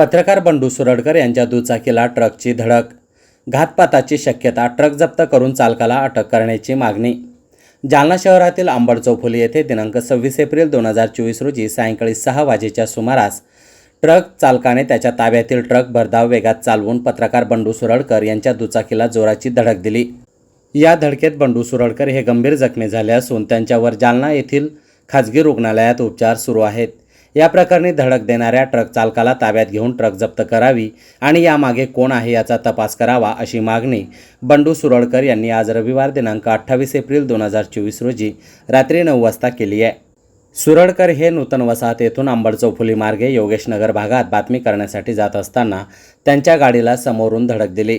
पत्रकार बंडू सुरडकर यांच्या दुचाकीला ट्रकची धडक. घातपाताची शक्यता ट्रक जप्त करून चालकाला अटक करण्याची मागणी. जालना शहरातील आंबड चौफुली येथे दिनांक सव्वीस एप्रिल दोन हजार चोवीस रोजी सायंकाळी सहा वाजेच्या सुमारास ट्रक चालकाने त्याच्या ताब्यातील ट्रक भरधाव वेगात चालवून पत्रकार बंडू सुरडकर यांच्या दुचाकीला जोराची धडक दिली. या धडकेत बंडू सुरडकर हे गंभीर जखमी झाले असून त्यांच्यावर जालना येथील खाजगी रुग्णालयात उपचार सुरू आहेत. या प्रकरणी धडक देणाऱ्या ट्रक चालकाला ताब्यात घेऊन ट्रक जप्त करावी आणि यामागे कोण आहे याचा तपास करावा अशी मागणी बंडू सुरळकर यांनी आज रविवार दिनांक अठ्ठावीस एप्रिल दोन हजार चोवीस रोजी रात्री नऊ वाजता केली आहे. सुरळकर हे नूतन वसाहत येथून आंबड चौफुली मार्गे योगेशनगर भागात बातमी करण्यासाठी जात असताना त्यांच्या गाडीला समोरून धडक दिली.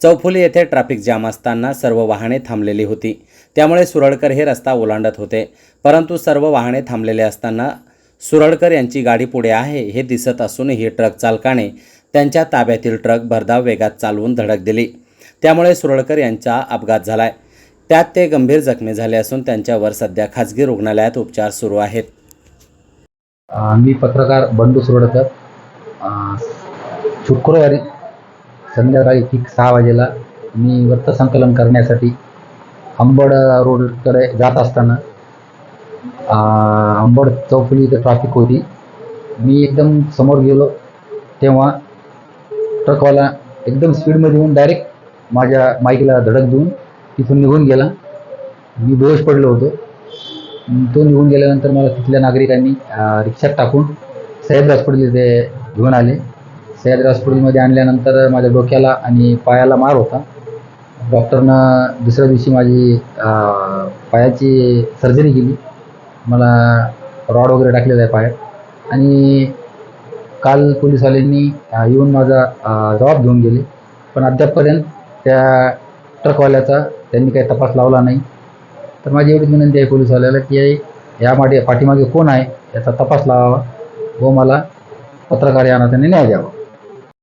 चौफुली येथे ट्रॅफिक जाम असताना सर्व वाहने थांबलेली होती. त्यामुळे सुरळकर हे रस्ता ओलांडत होते. परंतु सर्व वाहने थांबलेले असताना सुरडकर यांची गाडी पुढे आहे हे दिसत असूनही ट्रक चालकाने त्यांच्या ताब्यातील ट्रक भरधाव वेगात चालवून धडक दिली. त्यामुळे सुरडकर यांचा अपघात झालाय. त्यात ते गंभीर जखमी झाले असून त्यांच्यावर सध्या खाजगी रुग्णालयात उपचार सुरू आहेत. मी पत्रकार बंडू सुरडकर. शुक्रवारी संध्याकाळी ठीक सहा वाजेला मी वृत्तसंकलन करण्यासाठी अंबड रोडकडे जात असताना अ, अंबड चौफुली इथं ट्रॅफिक होती. मी एकदम समोर गेलो. तेव्हा ट्रकवाला एकदम स्पीडमध्ये येऊन डायरेक्ट माझ्या माईकला धडक देऊन तिथून निघून गेला. मी बेहोश पडलो होतो. तो निघून गेल्यानंतर मला तिथल्या नागरिकांनी रिक्षात टाकून सह्याद्री हॉस्पिटल इथे घेऊन आले. सह्याद्री हॉस्पिटलमध्ये आणल्यानंतर माझ्या डोक्याला आणि पायाला मार होता. डॉक्टरनं दुसऱ्या दिवशी माझी पायाची सर्जरी केली. मला रॉड वगैरे टाकलेला आहे पायात. आणि काल पोलिसवाल्यांनी येऊन माझा जबाब घेऊन गेले. पण अद्यापपर्यंत त्या ट्रकवाल्याचा त्यांनी काही तपास लावला नाही. तर माझी एवढीच विनंती आहे पोलिसवाल्याला की या माटे पाठीमागे कोण आहे याचा तपास लावावा व मला पत्रकार या नात्याने न्याय द्यावा.